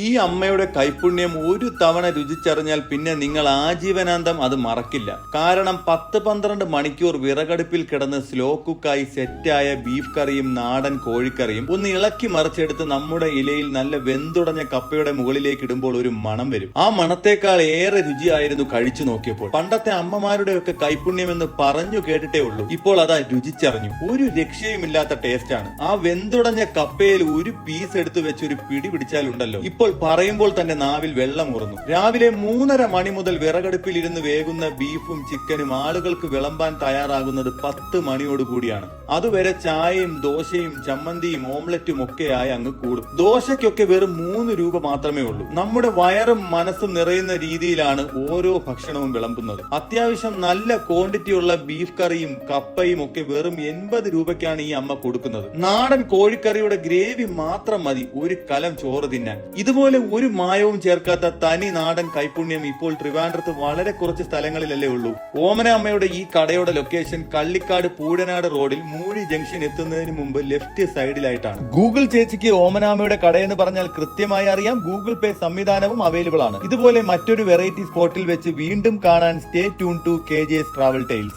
ഈ അമ്മയുടെ കൈപുണ്യം ഒരു തവണ രുചിച്ചറിഞ്ഞാൽ പിന്നെ നിങ്ങൾ ആജീവനാന്തം അത് മറക്കില്ല. കാരണം പത്ത് പന്ത്രണ്ട് മണിക്കൂർ വിറകടുപ്പിൽ കിടന്ന് സ്ലോ കുക്കായി സെറ്റായ ബീഫ് കറിയും നാടൻ കോഴിക്കറിയും ഒന്ന് ഇളക്കി മറിച്ചെടുത്ത് നമ്മുടെ ഇലയിൽ നല്ല വെന്തുടഞ്ഞ കപ്പയുടെ മുകളിലേക്ക് ഇടുമ്പോൾ ഒരു മണം വരും. ആ മണത്തേക്കാൾ ഏറെ രുചിയായിരുന്നു കഴിച്ചു നോക്കിയപ്പോൾ. പണ്ടത്തെ അമ്മമാരുടെ ഒക്കെ കൈപുണ്യം എന്ന് പറഞ്ഞു കേട്ടിട്ടേ ഉള്ളൂ. ഇപ്പോൾ അതാ രുചിച്ചറിഞ്ഞു. ഒരു രക്ഷയുമില്ലാത്ത ടേസ്റ്റാണ് ആ വെന്തുടഞ്ഞ കപ്പയിൽ ഒരു പീസ് എടുത്തു വെച്ച് ഒരു പിടി പിടിച്ചാലുണ്ടല്ലോ. ഇപ്പോൾ പറയുമ്പോൾ തന്നെ നാവിൽ വെള്ളം ഉറന്നു രാവിലെ മൂന്നര മണി മുതൽ വിറകടുപ്പിൽ ഇരുന്ന് വേകുന്ന ബീഫും ചിക്കനും ആളുകൾക്ക് വിളമ്പാൻ തയ്യാറാകുന്നത് പത്ത് മണിയോട് കൂടിയാണ്. അതുവരെ ചായയും ദോശയും ചമ്മന്തിയും ഓംലറ്റും ആയി അങ്ങ് കൂടും. ദോശയ്ക്കൊക്കെ വെറും മൂന്ന് രൂപ മാത്രമേ ഉള്ളൂ. നമ്മുടെ വയറും മനസ്സും നിറയുന്ന രീതിയിലാണ് ഓരോ ഭക്ഷണവും വിളമ്പുന്നത്. അത്യാവശ്യം നല്ല ക്വാണ്ടിറ്റി ഉള്ള ബീഫ് കറിയും കപ്പയും ഒക്കെ വെറും എൺപത് രൂപയ്ക്കാണ് ഈ അമ്മ കൊടുക്കുന്നത്. നാടൻ കോഴിക്കറിയുടെ ഗ്രേവി മാത്രം മതി. ഒരു കലം ചോറ് തിന്നാൻ. ഇതുപോലെ ഒരു മായവും ചേർക്കാത്ത തനി നാടൻ കൈപുണ്യം ഇപ്പോൾ ട്രിവാൻഡ്രത്ത് വളരെ കുറച്ച് സ്ഥലങ്ങളിലല്ലേ ഉള്ളൂ. ഓമന അമ്മയുടെ ഈ കടയുടെ ലൊക്കേഷൻ കള്ളിക്കാട് പൂടനാട് റോഡിൽ മൂഴി ജംഗ്ഷൻ എത്തുന്നതിന് മുമ്പ് ലെഫ്റ്റ് സൈഡിലായിട്ടാണ് ഗൂഗിൾ ചേച്ചിക്ക് ഓമനാമയുടെ കടയെന്ന് പറഞ്ഞാൽ കൃത്യമായി അറിയാം. ഗൂഗിൾ പേ സംവിധാനവും അവൈലബിൾ ആണ്. ഇതുപോലെ മറ്റൊരു വെറൈറ്റി സ്പോട്ടിൽ വെച്ച് വീണ്ടും കാണാൻ stay tune to K J travel tiles